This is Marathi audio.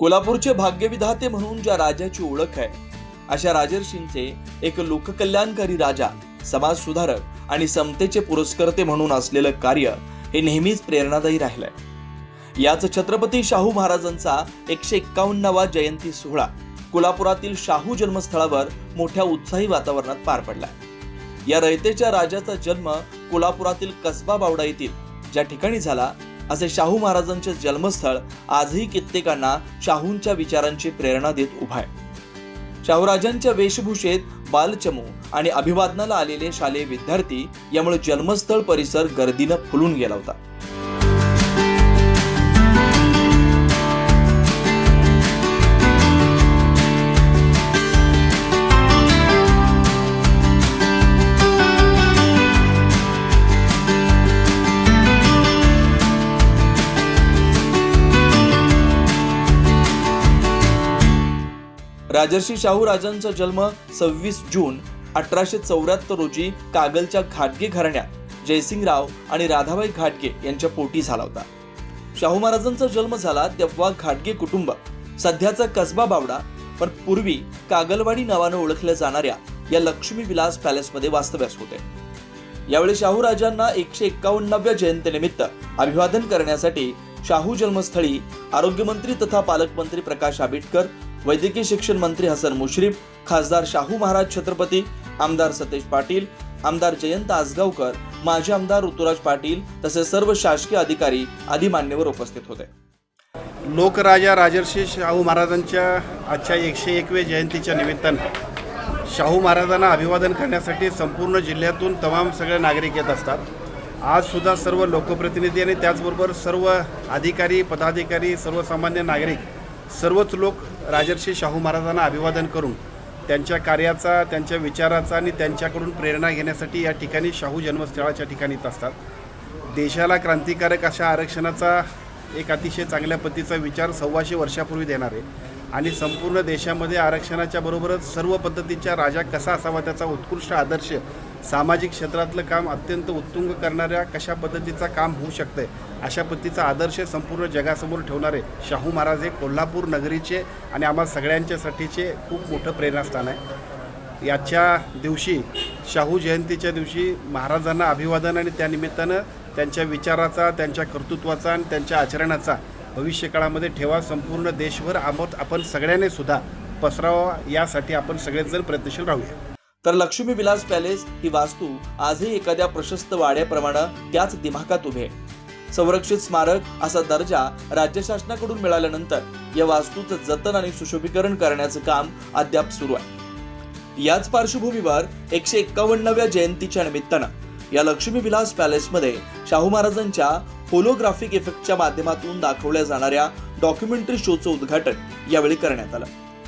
कोल्हापूरचे भाग्यविधाते म्हणून ज्या राजाची ओळख आहे अशा राजर्षींचे एक लोककल्याणकारी राजा समाज सुधारक आणि समतेचे पुरस्कर्ते म्हणून असलेलं कार्य हे नेहमीच प्रेरणादायी राहिलंय. याच छत्रपती शाहू महाराजांचा एकशे एक्कावन्नावा जयंती सोहळा कोल्हापुरातील शाहू जन्मस्थळावर मोठ्या उत्साही वातावरणात पार पडलाय. या रयतेच्या राजाचा जन्म कोल्हापुरातील कसबा बावडा येथील ज्या ठिकाणी झाला असे शाहू महाराजांचे जन्मस्थळ आजही कित्येकांना शाहूंच्या विचारांची प्रेरणा देत उभा आहे. शाहूराजांच्या वेशभूषेत बालचमू आणि अभिवादनाला आलेले शालेय विद्यार्थी यामुळे जन्मस्थळ परिसर गर्दीनं फुलून गेला होता. राजर्षी शाहू राजांचा जन्म सव्वीस जून अठराशे चौऱ्याहत्तर रोजी कागलच्या घाटगे घराण्यात. जयसिंगराव आणि राधाबाई घाटगे यांच्या पोटी झाला होता. शाहू महाराजांचा जन्म झाला तेव्हा घाटगे कुटुंब सध्याचा कसबा बावडा पण पूर्वी कागलवाडी नावानं ओळखल्या जाणाऱ्या या लक्ष्मी विलास पॅलेसमध्ये वास्तव्यास होते. यावेळी शाहू राजांना एकशे एक्कावन्नाव्या जयंतीनिमित्त अभिवादन करण्यासाठी शाहू जन्मस्थळी आरोग्यमंत्री तथा पालकमंत्री प्रकाश आंबेडकर वैद्यकीय शिक्षण मंत्री हसन मुश्रीफ खासदार शाहू महाराज छत्रपती आमदार सतेज पाटील आमदार जयंत आसगावकर माजी आमदार ऋतुराज पाटील तसेच सर्व शासकीय अधिकारी आदी मान्यवर उपस्थित होते. लोकराजा राजर्षी शाहू महाराजांच्या आजच्या एकशे एकवे जयंतीच्या निमित्तानं शाहू महाराजांना अभिवादन करण्यासाठी संपूर्ण जिल्ह्यातून तमाम सगळे नागरिक येत असतात. आजसुद्धा सर्व लोकप्रतिनिधी आणि त्याचबरोबर सर्व अधिकारी पदाधिकारी सर्वसामान्य नागरिक सर्वच लोक राजर्षी शाहू महाराजांना अभिवादन करून त्यांच्या कार्याचा त्यांच्या विचाराचा आणि त्यांच्याकडून प्रेरणा घेण्यासाठी या ठिकाणी शाहू जन्मस्थळाच्या ठिकाणी येत असतात. देशाला क्रांतिकारक अशा आरक्षणाचा एक अतिशय चांगल्या पद्धतीचा विचार सव्वाशे वर्षापूर्वी देणार आहे. आणि संपूर्ण देशामध्ये आरक्षणाच्या बरोबरच सर्व पद्धतीच्या राजा कसा असावा त्याचा उत्कृष्ट आदर्श सामाजिक क्षेत्रातलं काम अत्यंत उत्तुंग करणाऱ्या कशा पद्धतीचा काम होऊ शकतंय अशा पद्धतीचा आदर्श संपूर्ण जगासमोर ठेवणारे शाहू महाराज हे कोल्हापूर नगरीचे आणि आम्हा सगळ्यांच्यासाठीचे खूप मोठं प्रेरणास्थान आहे. याच्या दिवशी शाहू जयंतीच्या दिवशी महाराजांना अभिवादन आणि त्यानिमित्तानं त्यांच्या विचाराचा त्यांच्या कर्तृत्वाचा आणि त्यांच्या आचरणाचा भविष्यकाळामध्ये ठेवा संपूर्ण देशभर आमत आपण सगळ्याने सुद्धा पसरावा यासाठी आपण सगळेजण प्रयत्नशील राहूया. तर लक्ष्मी विलास पॅलेस ही वास्तू आजही एखाद्या प्रशस्त वाड्याप्रमाणे त्याच दिमाखात उभे. संरक्षित स्मारक असा दर्जा राज्य शासनाकडून मिळाल्यानंतर या वास्तूचं जतन आणि सुशोभीकरण करण्याचं काम अद्याप सुरू आहे. याच पार्श्वभूमीवर एकशे एक्कावन्नव्या जयंतीच्या निमित्तानं या लक्ष्मी विलास पॅलेसमध्ये शाहू महाराजांच्या होलोग्राफिक इफेक्टच्या माध्यमातून दाखवल्या जाणाऱ्या डॉक्युमेंटरी शोचं उद्घाटन यावेळी करण्यात आलं.